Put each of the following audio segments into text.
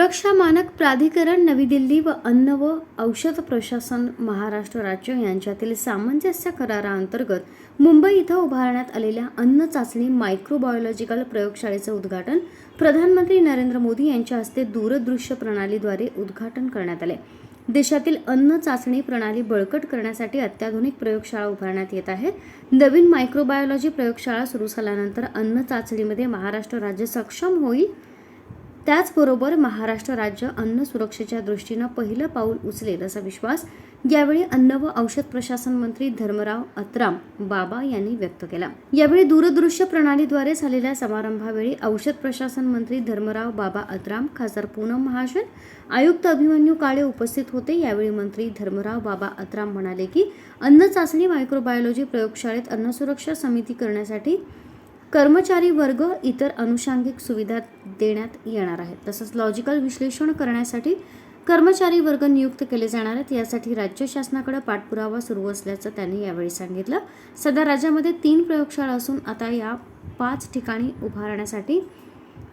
सुरक्षा मानक प्राधिकरण नवी दिल्ली व अन्न व औषध प्रशासन महाराष्ट्र राज्य यांच्यातील सामंजस्य कराराअंतर्गत मुंबई इथं उभारण्यात आलेल्या अन्न चाचणी मायक्रोबायोलॉजिकल प्रयोगशाळेचं उद्घाटन प्रधानमंत्री नरेंद्र मोदी यांच्या हस्ते दूरदृश्य प्रणालीद्वारे उद्घाटन करण्यात आले. देशातील अन्न चाचणी प्रणाली बळकट करण्यासाठी अत्याधुनिक प्रयोगशाळा उभारण्यात येत आहे नवीन मायक्रोबायोलॉजी प्रयोगशाळा सुरू झाल्यानंतर अन्न चाचणीमध्ये महाराष्ट्र राज्य सक्षम होईल त्याचबरोबर महाराष्ट्र राज्य अन्न सुरक्षेच्या दृष्टीनं पहिलं पाऊल उचलेल असा विश्वास यावेळी अन्न व औषध प्रशासन मंत्री धर्मराव अत्राम बाबा यांनी व्यक्त केला. यावेळी दूरदृश्य प्रणालीद्वारे झालेल्या समारंभावेळी औषध प्रशासन मंत्री धर्मराव बाबा अत्राम खासदार पूनम महाजन आयुक्त अभिमन्यू काळे उपस्थित होते. यावेळी मंत्री धर्मराव बाबा अत्राम म्हणाले की अन्न चाचणी मायक्रोबायोलॉजी प्रयोगशाळेत अन्न सुरक्षा समिती करण्यासाठी कर्मचारी वर्ग इतर अनुषंगिक सुविधा देण्यात येणार आहेत. तसंच लॉजिकल विश्लेषण करण्यासाठी कर्मचारी वर्ग नियुक्त केले जाणार आहेत. यासाठी राज्य शासनाकडे पाठपुरावा सुरू असल्याचं त्यांनी यावेळी सांगितलं. सध्या राज्यामध्ये तीन प्रयोगशाळा असून आता या पाच ठिकाणी उभारण्यासाठी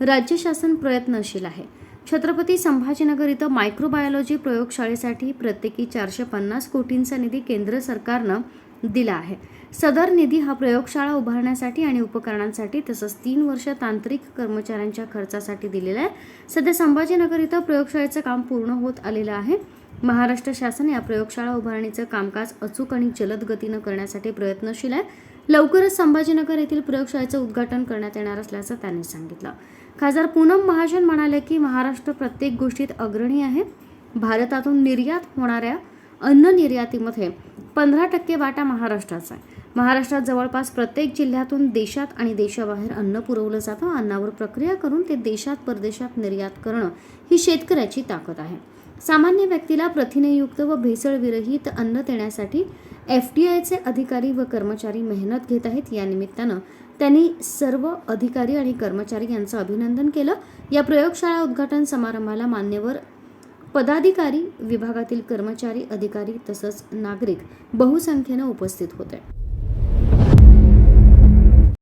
राज्य शासन प्रयत्नशील आहे. छत्रपती संभाजीनगर इथं मायक्रोबायोलॉजी प्रयोगशाळेसाठी प्रत्येकी चारशे पन्नास कोटींचा निधी केंद्र सरकारनं दिला आहे. सदर निधी हा प्रयोगशाळा उभारण्यासाठी आणि उपकरणांसाठी तसंच तीन वर्ष तांत्रिक कर्मचाऱ्यांच्या खर्चासाठी दिलेला आहे. सध्या संभाजीनगर इथं प्रयोगशाळेचं काम पूर्ण होत आलेलं आहे. महाराष्ट्र शासन या प्रयोगशाळा उभारणीचं कामकाज अचूक आणि जलद गतीनं करण्यासाठी प्रयत्नशील आहे. लवकरच संभाजीनगर येथील प्रयोगशाळेचं उद्घाटन करण्यात येणार असल्याचं त्यांनी सांगितलं. खासदार पूनम महाजन म्हणाले की महाराष्ट्र प्रत्येक गोष्टीत अग्रणी आहे. भारतातून निर्यात होणाऱ्या अन्न निर्यातीमध्ये पंधरा टक्के वाटा महाराष्ट्राचा आहे. महाराष्ट्रात जवळपास प्रत्येक जिल्ह्यातून देशात आणि देशाबाहेर अन्न पुरवलं जातं. अन्नावर प्रक्रिया करून ते देशात परदेशात निर्यात करणं ही शेतकऱ्याची ताकद आहे. सामान्य व्यक्तीला प्रथिनेयुक्त व भेसळविरहित अन्न देण्यासाठी एफ टी आयचे अधिकारी व कर्मचारी मेहनत घेत आहेत. या निमित्तानं त्यांनी सर्व अधिकारी आणि कर्मचारी यांचं अभिनंदन केलं. या प्रयोगशाळा उद्घाटन समारंभाला मान्यवर पदाधिकारी विभागातील कर्मचारी अधिकारी तसंच नागरिक बहुसंख्येनं उपस्थित होते.